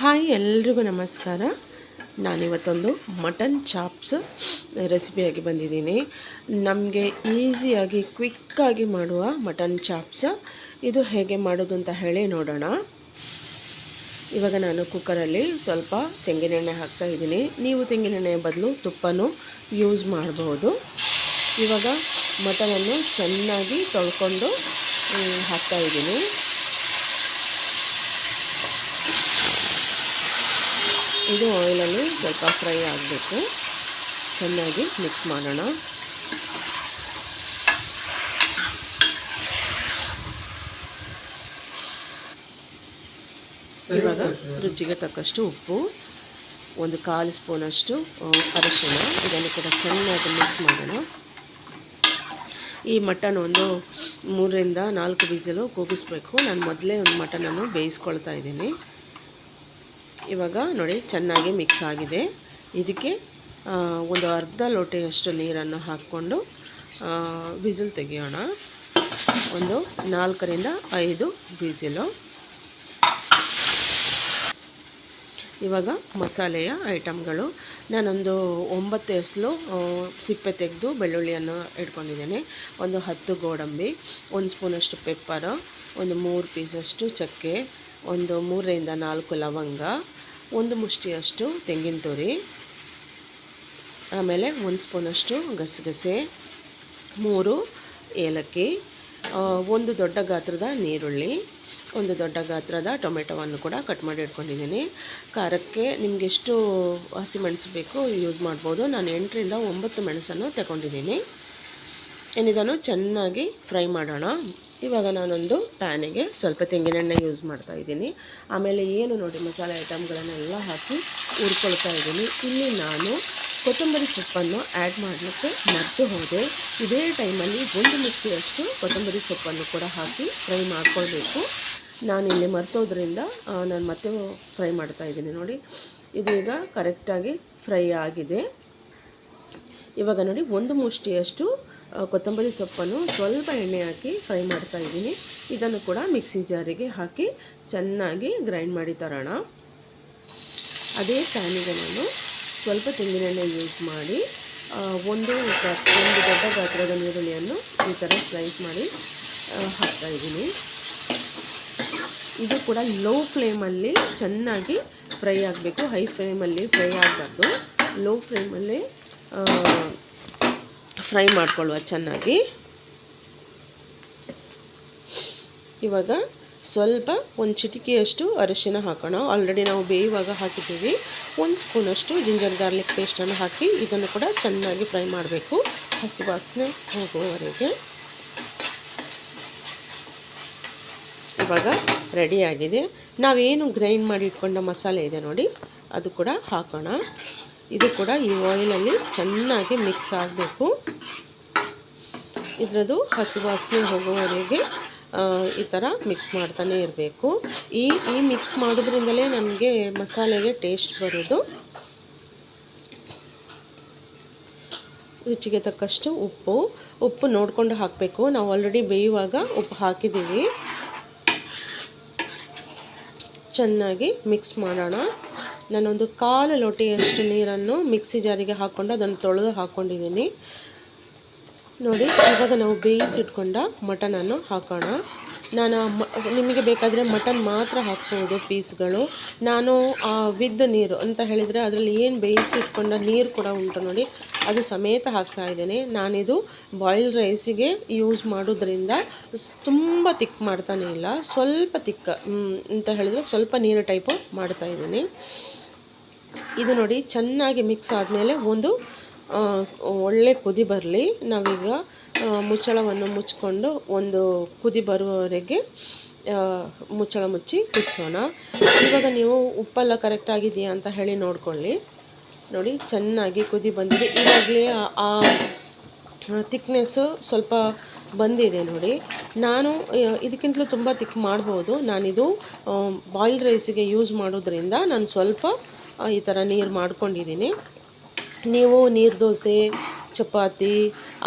Hi ಎಲ್ರಿಗೂ ನಮಸ್ಕಾರ. ನಾನಿವತ್ತೊಂದು mutton chops ರೆಸಿಪಿಯಾಗಿ ಬಂದಿದ್ದೀನಿ. ನಮಗೆ ಈಸಿಯಾಗಿ, ಕ್ವಿಕ್ಕಾಗಿ ಮಾಡುವ ಮಟನ್ ಚಾಪ್ಸ್. ಇದು ಹೇಗೆ ಮಾಡೋದು ಅಂತ ಹೇಳಿ ನೋಡೋಣ. ಇವಾಗ ನಾನು ಕುಕ್ಕರಲ್ಲಿ ಸ್ವಲ್ಪ ತೆಂಗಿನೆಣ್ಣೆ ಹಾಕ್ತಾ ಇದ್ದೀನಿ. ನೀವು ತೆಂಗಿನೆಣ್ಣೆಯ ಬದಲು ತುಪ್ಪನೂ ಯೂಸ್ ಮಾಡಬಹುದು ಇವಾಗ ಮಟನನ್ನು ಚೆನ್ನಾಗಿ ತೊಳ್ಕೊಂಡು ಹಾಕ್ತಾ ಇದ್ದೀನಿ. ಇದು ಆಯಿಲಲ್ಲಿ ಸ್ವಲ್ಪ ಫ್ರೈ ಆಗಬೇಕು. ಚೆನ್ನಾಗಿ ಮಿಕ್ಸ್ ಮಾಡೋಣ. ಇವಾಗ ರುಚಿಗೆ ತಕ್ಕಷ್ಟು ಉಪ್ಪು, ಒಂದು ಕಾಲು ಸ್ಪೂನಷ್ಟು ಅರಿಶಿಣ, ಇದನ್ನು ಕೂಡ ಚೆನ್ನಾಗಿ ಮಿಕ್ಸ್ ಮಾಡೋಣ. ಈ ಮಟನ್ ಒಂದು ಮೂರರಿಂದ ನಾಲ್ಕು ಬೀಸಲು ಕೂಗಿಸ್ಬೇಕು. ನಾನು ಮೊದಲೇ ಒಂದು ಮಟನನ್ನು ಬೇಯಿಸ್ಕೊಳ್ತಾ ಇದ್ದೀನಿ. ಇವಾಗ ನೋಡಿ, ಚೆನ್ನಾಗಿ ಮಿಕ್ಸ್ ಆಗಿದೆ. ಇದಕ್ಕೆ ಒಂದು ಅರ್ಧ ಲೋಟೆಯಷ್ಟು ನೀರನ್ನು ಹಾಕ್ಕೊಂಡು ಬಿಸಿಲು ತೆಗೆಯೋಣ. ಒಂದು ನಾಲ್ಕರಿಂದ ಐದು ಬಿಸಿಲು. ಇವಾಗ ಮಸಾಲೆಯ ಐಟಮ್ಗಳು ನಾನೊಂದು ಒಂಬತ್ತು ಹೆಸಲು ಸಿಪ್ಪೆ ತೆಗೆದು ಬೆಳ್ಳುಳ್ಳಿಯನ್ನು ಇಟ್ಕೊಂಡಿದ್ದೇನೆ. ಒಂದು ಹತ್ತು ಗೋಡಂಬಿ, ಒಂದು ಸ್ಪೂನಷ್ಟು ಪೆಪ್ಪರು, ಒಂದು ಮೂರು ಪೀಸಷ್ಟು ಚಕ್ಕೆ, ಒಂದು ಮೂರರಿಂದ ನಾಲ್ಕು ಲವಂಗ ಒಂದು ಮುಷ್ಟಿಯಷ್ಟು ತೆಂಗಿನ ತುರಿ, ಆಮೇಲೆ ಒಂದು ಸ್ಪೂನಷ್ಟು ಗಸಗಸೆ, ಮೂರು ಏಲಕ್ಕಿ ಒಂದು ದೊಡ್ಡ ಗಾತ್ರದ ನೀರುಳ್ಳಿ ಒಂದು ದೊಡ್ಡ ಗಾತ್ರದ ಟೊಮೆಟೊವನ್ನು ಕೂಡ ಕಟ್ ಮಾಡಿ ಇಟ್ಕೊಂಡಿದ್ದೀನಿ. ಖಾರಕ್ಕೆ ನಿಮ್ಗೆ ಎಷ್ಟು ಹಸಿಮೆಣಸು ಬೇಕು ಯೂಸ್ ಮಾಡ್ಬೋದು. ನಾನು ಎಂಟರಿಂದ ಒಂಬತ್ತು ಮೆಣಸನ್ನು ತಗೊಂಡಿದ್ದೀನಿ. ಏನಿದನ್ನು ಚೆನ್ನಾಗಿ ಫ್ರೈ ಮಾಡೋಣ. ಇವಾಗ ನಾನೊಂದು ಪ್ಯಾನಿಗೆ ಸ್ವಲ್ಪ ತೆಂಗಿನೆಣ್ಣೆ ಯೂಸ್ ಮಾಡ್ತಾ ಇದ್ದೀನಿ. ಆಮೇಲೆ ಏನು ನೋಡಿ, ಮಸಾಲೆ ಐಟಮ್ಗಳನ್ನೆಲ್ಲ ಹಾಕಿ ಹುರ್ಕೊಳ್ತಾ ಇದ್ದೀನಿ. ಇಲ್ಲಿ ನಾನು ಕೊತ್ತಂಬರಿ ಸೊಪ್ಪನ್ನು ಆ್ಯಡ್ ಮಾಡಲಿಕ್ಕೆ ಮರೆತು ಹೋದೆ. ಇದೇ ಟೈಮಲ್ಲಿ ಒಂದು ಮುಷ್ಟಿಯಷ್ಟು ಕೊತ್ತಂಬರಿ ಸೊಪ್ಪನ್ನು ಕೂಡ ಹಾಕಿ ಫ್ರೈ ಮಾಡ್ಕೊಳ್ಬೇಕು. ಇಲ್ಲಿ ಮರ್ತೋದ್ರಿಂದ ನಾನು ಮತ್ತೆ ಫ್ರೈ ಮಾಡ್ತಾ ಇದ್ದೀನಿ ನೋಡಿ. ಇದೀಗ ಕರೆಕ್ಟಾಗಿ ಫ್ರೈ ಆಗಿದೆ. ಇವಾಗ ನೋಡಿ, ಒಂದು ಮುಷ್ಟಿಯಷ್ಟು ಕೊತ್ತಂಬರಿ ಸೊಪ್ಪನ್ನು ಸ್ವಲ್ಪ ಎಣ್ಣೆ ಹಾಕಿ ಫ್ರೈ ಮಾಡ್ತಾ ಇದ್ದೀನಿ. ಇದನ್ನು ಕೂಡ ಮಿಕ್ಸಿ ಜಾರಿಗೆ ಹಾಕಿ ಚೆನ್ನಾಗಿ ಗ್ರೈಂಡ್ ಮಾಡಿ ತರೋಣ. ಅದೇ ಪ್ಯಾನಿಗೆ ನಾನು ಸ್ವಲ್ಪ ತೆಂಗಿನೆಣ್ಣೆ ಯೂಸ್ ಮಾಡಿ ಒಂದು ಒಂದು ದೊಡ್ಡ ಗಾತ್ರದ ನೀರುಳ್ಳಿಯನ್ನು ಈ ಥರ ಸ್ಲೈಸ್ ಮಾಡಿ ಹಾಕ್ತಾ ಇದ್ದೀನಿ. ಇದು ಕೂಡ ಲೋ ಫ್ಲೇಮಲ್ಲಿ ಚೆನ್ನಾಗಿ ಫ್ರೈ ಆಗಬೇಕು. ಹೈ ಫ್ಲೇಮಲ್ಲಿ ಫ್ರೈ ಆಗಬಾರ್ದು. ಲೋ ಫ್ಲೇಮಲ್ಲಿ ಫ್ರೈ ಮಾಡ್ಕೊಳ್ಳುವ ಚೆನ್ನಾಗಿ. ಇವಾಗ ಸ್ವಲ್ಪ ಒಂದು ಚಿಟಿಕೆಯಷ್ಟು ಅರಿಶಿನ ಹಾಕೋಣ. ಆಲ್ರೆಡಿ ನಾವು ಬೇಯುವಾಗ ಹಾಕಿದ್ದೀವಿ. ಒಂದು ಸ್ಪೂನಷ್ಟು ಜಿಂಜರ್ ಗಾರ್ಲಿಕ್ ಪೇಸ್ಟನ್ನು ಹಾಕಿ ಇದನ್ನು ಕೂಡ ಚೆನ್ನಾಗಿ ಫ್ರೈ ಮಾಡಬೇಕು. ಹಸಿ ವಾಸನೆ ಹೋಗುವವರೆಗೆ ಇವಾಗ ರೆಡಿಯಾಗಿದೆ ನಾವೇನು ಗ್ರೈಂಡ್ ಮಾಡಿ ಇಟ್ಕೊಂಡ ಮಸಾಲೆ ಇದೆ ನೋಡಿ, ಅದು ಕೂಡ ಹಾಕೋಣ. ಇದು ಕೂಡ ಈ ಆಯಿಲಲ್ಲಿ ಚೆನ್ನಾಗಿ ಮಿಕ್ಸ್ ಆಗಬೇಕು. ಇದರದು ಹಸಿ ವಾಸನೆ ಹೋಗುವವರೆಗೆ ಈ ಥರ ಮಿಕ್ಸ್ ಮಾಡ್ತಾನೆ ಇರಬೇಕು. ಈ ಈ ಮಿಕ್ಸ್ ಮಾಡೋದ್ರಿಂದಲೇ ನಮಗೆ ಮಸಾಲೆಗೆ ಟೇಸ್ಟ್ ಬರೋದು. ರುಚಿಗೆ ತಕ್ಕಷ್ಟು ಉಪ್ಪು ಉಪ್ಪು ನೋಡಿಕೊಂಡು ಹಾಕಬೇಕು. ನಾವು ಆಲ್ರೆಡಿ ಬೇಯುವಾಗ ಉಪ್ಪು ಹಾಕಿದ್ದೀವಿ. ಚೆನ್ನಾಗಿ ಮಿಕ್ಸ್ ಮಾಡೋಣ. ನಾನೊಂದು ಕಾಲು ಲೋಟಿಯಷ್ಟು ನೀರನ್ನು ಮಿಕ್ಸಿ ಜಾರಿಗೆ ಹಾಕ್ಕೊಂಡು ಅದನ್ನು ತೊಳೆದು ಹಾಕ್ಕೊಂಡಿದ್ದೀನಿ ನೋಡಿ, ಇವಾಗ ನಾವು ಬೇಯಿಸಿಟ್ಕೊಂಡ ಮಟನನ್ನು ಹಾಕೋಣ. ನಾನು ನಿಮಗೆ ಬೇಕಾದರೆ ಮಟನ್ ಮಾತ್ರ ಹಾಕ್ಬೋದು ಪೀಸ್ಗಳು. ನಾನು ವಿದ್ ನೀರು ಅಂತ ಹೇಳಿದರೆ ಅದರಲ್ಲಿ ಏನು ಬೇಯಿಸಿಟ್ಕೊಂಡ ನೀರು ಕೂಡ ಉಂಟು ನೋಡಿ, ಅದು ಸಮೇತ ಹಾಕ್ತಾ ಇದ್ದೇನೆ. ನಾನಿದು ಬಾಯ್ಲ್ಡ್ ರೈಸಿಗೆ ಯೂಸ್ ಮಾಡೋದ್ರಿಂದ ತುಂಬ ತಿಕ್ ಮಾಡ್ತಾನೆ ಇಲ್ಲ, ಸ್ವಲ್ಪ ತಿಕ್ಕ ಅಂತ ಹೇಳಿದರೆ ಸ್ವಲ್ಪ ನೀರು ಟೈಪು ಮಾಡ್ತಾ ಇದ್ದೀನಿ. ಇದು ನೋಡಿ ಚೆನ್ನಾಗಿ ಮಿಕ್ಸ್ ಆದಮೇಲೆ ಒಂದು ಒಳ್ಳೆ ಕುದಿ ಬರಲಿ. ನಾವೀಗ ಮುಚ್ಚಳವನ್ನು ಮುಚ್ಕೊಂಡು ಒಂದು ಕುದಿ ಬರುವವರೆಗೆ ಮುಚ್ಚಳ ಮುಚ್ಚಿ ಕುದಿಸೋಣ ಇವಾಗ ನೀವು ಉಪ್ಪೆಲ್ಲ ಕರೆಕ್ಟಾಗಿದೆಯಾ ಅಂತ ಹೇಳಿ ನೋಡ್ಕೊಳ್ಳಿ. ನೋಡಿ, ಚೆನ್ನಾಗಿ ಕುದಿ ಬಂದಿದೆ. ಇವಾಗಲೇ ಆ ಥಿಕ್ನೆಸ್ಸು ಸ್ವಲ್ಪ ಬಂದಿದೆ ನೋಡಿ. ನಾನು ಇದಕ್ಕಿಂತಲೂ ತುಂಬ ತಿಕ್ ಮಾಡ್ಬೋದು. ನಾನಿದು ಬಾಯ್ಲ್ಡ್ ರೈಸಿಗೆ ಯೂಸ್ ಮಾಡೋದ್ರಿಂದ ನಾನು ಸ್ವಲ್ಪ ಈ ಥರ ನೀರು ಮಾಡ್ಕೊಂಡಿದ್ದೀನಿ. ನೀವು ನೀರು ದೋಸೆ, ಚಪಾತಿ,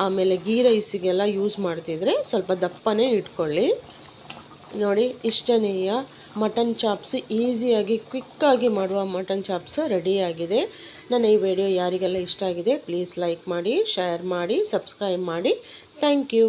ಆಮೇಲೆ ಗೀ ರೈಸಿಗೆಲ್ಲ ಯೂಸ್ ಮಾಡ್ತಿದ್ರೆ ಸ್ವಲ್ಪ ದಪ್ಪನೇ ಇಟ್ಕೊಳ್ಳಿ. ನೋಡಿ ಇಷ್ಟನೇಯ ಮಟನ್ ಚಾಪ್ಸ್ ಈಸಿಯಾಗಿ ಕ್ವಿಕ್ಕಾಗಿ ಮಾಡುವ ಮಟನ್ ಚಾಪ್ಸ್ ರೆಡಿಯಾಗಿದೆ ನನ್ನ ಈ ವಿಡಿಯೋ ಯಾರಿಗೆಲ್ಲ ಇಷ್ಟ ಆಗಿದೆ ಪ್ಲೀಸ್ ಲೈಕ್ ಮಾಡಿ ಶೇರ್ ಮಾಡಿ ಸಬ್ಸ್ಕ್ರೈಬ್ ಮಾಡಿ. Thank you